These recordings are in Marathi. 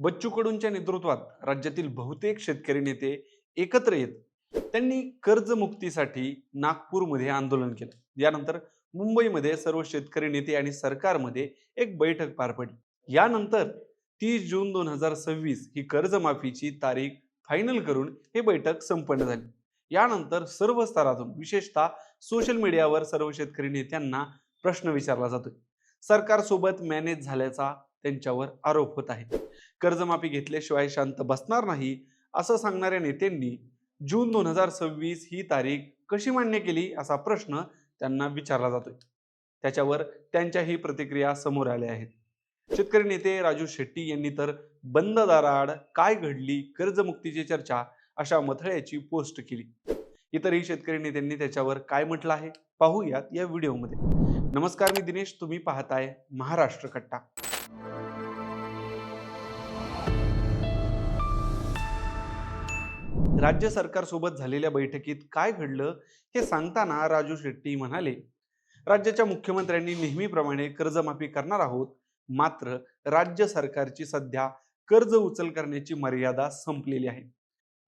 बच्चू कडूंच्या नेतृत्वात राज्यातील बहुतेक शेतकरी नेते एकत्र येत त्यांनी कर्जमुक्तीसाठी नागपूरमध्ये आंदोलन केलं. यानंतर मुंबईमध्ये सर्व शेतकरी नेते आणि सरकारमध्ये एक बैठक पार पडली. यानंतर तीस जून दोन हजार सव्वीस ही कर्जमाफीची तारीख फायनल करून ही बैठक संपन्न झाली. यानंतर सर्व स्तरातून विशेषतः सोशल मीडियावर सर्व शेतकरी नेत्यांना प्रश्न विचारला जातोय. सरकारसोबत मॅनेज झाल्याचा त्यांच्यावर आरोप होत आहे कर्जमाफी घेतल्याशिवाय शांत बसणार नाही असं सांगणाऱ्या नेत्यांनी जून दोन हजार सव्वीस ही तारीख कशी मान्य केली असा प्रश्न त्यांना विचारला जातोय. त्याच्यावर त्यांच्याही प्रतिक्रिया समोर आल्या आहेत. शेतकरी नेते राजू शेट्टी यांनी तर बंद दाराआड काय घडली कर्जमुक्तीची चर्चा अशा मथळ्याची पोस्ट केली. इतरही शेतकरी नेत्यांनी त्याच्यावर काय म्हटलं आहे पाहूयात या व्हिडिओमध्ये. नमस्कार मी दिनेश तुम्ही पाहताय महाराष्ट्र कट्टा. राज्य सरकारसोबत झालेल्या बैठकीत काय घडलं हे सांगताना राजू शेट्टी म्हणाले राज्याच्या मुख्यमंत्र्यांनी नेहमीप्रमाणे कर्जमाफी करणार आहोत मात्र राज्य सरकारची सध्या कर्ज उचल करण्याची मर्यादा संपलेली आहे.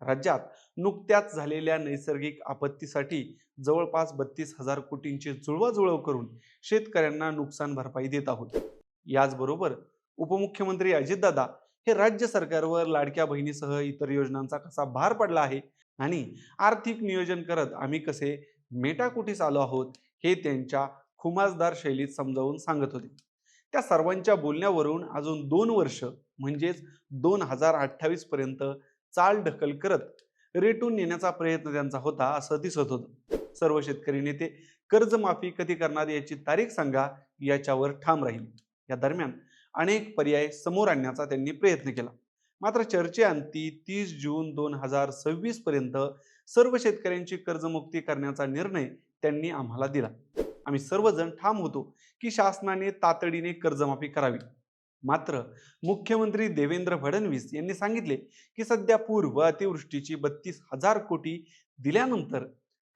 राज्यात नुकत्याच झालेल्या नैसर्गिक आपत्तीसाठी जवळपास बत्तीस हजार कोटींची जुळवाजुळव करून शेतकऱ्यांना नुकसान भरपाई देत आहोत. याचबरोबर उपमुख्यमंत्री अजितदादा हे राज्य सरकारवर लाडक्या बहिणीसह इतर योजनांचा कसा भार पडला आहे आणि आर्थिक नियोजन करत आम्ही कसे मेटाकुटीस आलो आहोत हे त्यांच्या खुमासदार शैलीत समजावून सांगत होते. त्या सर्वांच्या बोलण्यावरून अजून दोन वर्ष म्हणजेच दोन हजार अठ्ठावीस पर्यंत चाल ढकल करत रेटून नेण्याचा प्रयत्न त्यांचा होता असं दिसत होतं. सर्व शेतकरी नेते कर्जमाफी कधी करणार याची तारीख सांगा याच्यावर ठाम राहील. या दरम्यान अनेक पर्याय समोर आणण्याचा त्यांनी प्रयत्न केला. मात्र चर्चेअंती तीस जून दोन हजार सव्वीस पर्यंत सर्व शेतकऱ्यांची कर्जमुक्ती करण्याचा निर्णय त्यांनी आम्हाला दिला. आम्ही सर्वजण ठाम होतो की शासनाने तातडीने कर्जमाफी करावी. मात्र मुख्यमंत्री देवेंद्र फडणवीस यांनी सांगितले की सध्या पूर व अतिवृष्टीची बत्तीस हजार कोटी दिल्यानंतर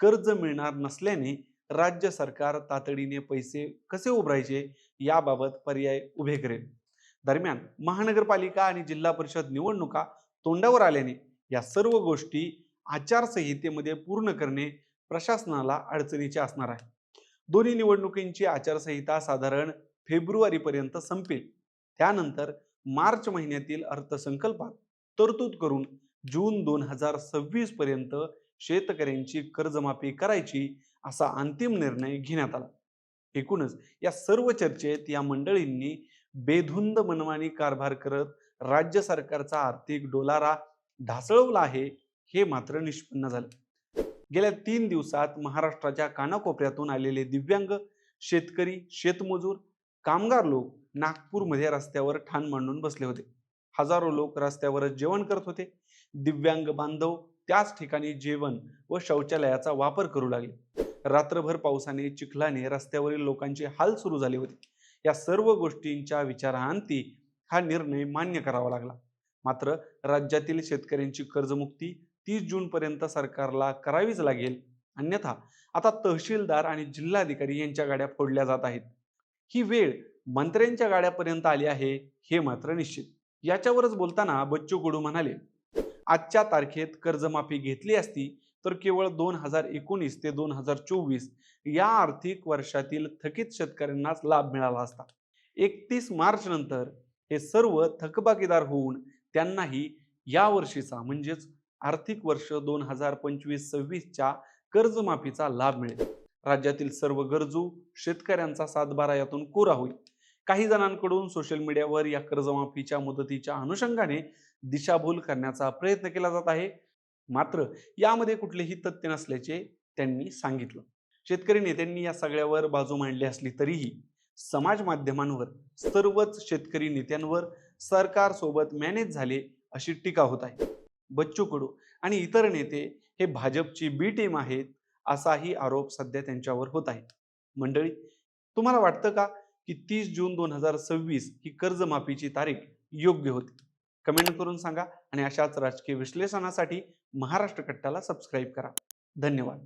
कर्ज मिळणार नसल्याने राज्य सरकार तातडीने पैसे कसे उभरायचे याबाबत पर्याय उभे करेल. दरम्यान महानगरपालिका आणि जिल्हा परिषद निवडणुका तोंडावर आल्याने या सर्व गोष्टी आचारसंहितेमध्ये पूर्ण करणे प्रशासनाला अडचणीचे असणार आहे. दोन्ही निवडणुकींची आचारसंहिता साधारण फेब्रुवारीपर्यंत संपेल. त्यानंतर मार्च महिन्यातील अर्थसंकल्पात तरतूद करून जून दोन हजार सव्वीस पर्यंत शेतकऱ्यांची कर्जमाफी करायची असा अंतिम निर्णय घेण्यात आला. एकूणच या सर्व चर्चेत या मंडळींनी बेधुंद मनमानी कारभार करत राज्य सरकारचा आर्थिक डोलारा ढासळवला आहे हे मात्र निष्पन्न झालं. गेल्या तीन दिवसात महाराष्ट्राच्या कानाकोपऱ्यातून आलेले दिव्यांग शेतकरी शेतमजूर कामगार लोक नागपूरमध्ये रस्त्यावर ठाण मांडून बसले होते. हजारो लोक रस्त्यावरच जेवण करत होते. दिव्यांग बांधव त्याच ठिकाणी जेवण व शौचालयाचा वापर करू लागले. रात्रभर पावसाने चिखलाने रस्त्यावरील लोकांचे हाल सुरू झाले होते. या सर्व गोष्टींच्या विचारांती हा निर्णय मान्य करावा लागला. मात्र राज्यातील शेतकऱ्यांची कर्जमुक्ती तीस जून पर्यंत सरकारला करावीच लागेल. अन्यथा आता तहसीलदार आणि जिल्हाधिकारी यांच्या गाड्या फोडल्या जात आहेत. ही वेळ मंत्र्यांच्या गाड्यापर्यंत आली आहे हे मात्र निश्चित. याच्यावरच बोलताना बच्चू कडू म्हणाले आजच्या तारखेत कर्जमाफी घेतली असती तर केवळ दोन हजार एकोणीस ते दोन हजार चोवीस या आर्थिक वर्षातील थकीत शेतकऱ्यांनाच लाभ मिळाला असता. एकतीस मार्च नंतर हे सर्व थकबाकीदार होऊन त्यांनाही या वर्षीचा म्हणजेच आर्थिक वर्ष दोन हजार पंचवीस सव्वीसच्या कर्जमाफीचा लाभ मिळेल. राज्यातील सर्व गरजू शेतकऱ्यांचा सातबारा यातून कोरा होईल. काही जणांकडून सोशल मीडियावर या कर्जमाफीच्या मुदतीच्या अनुषंगाने दिशाभूल करण्याचा प्रयत्न केला जात आहे. मात्र यामध्ये कुठलेही तथ्य नसल्याचे त्यांनी सांगितलं. शेतकरी नेत्यांनी या सगळ्यावर बाजू मांडली असली तरीही समाज माध्यमांवर सर्वच शेतकरी नेत्यांवर सरकारसोबत मॅनेज झाले अशी टीका होत आहे. बच्चू कडू आणि इतर नेते हे भाजपची बी टीम आहेत असाही आरोप सध्या त्यांच्यावर होत आहे. मंडळी तुम्हाला वाटतं का की तीस जून दोन हजार सव्वीस ही कर्जमाफीची तारीख योग्य होती? कमेंट करून सांगा आणि अशाच राजकीय विश्लेषणासाठी महाराष्ट्र कट्टाला सबस्क्राईब करा. धन्यवाद.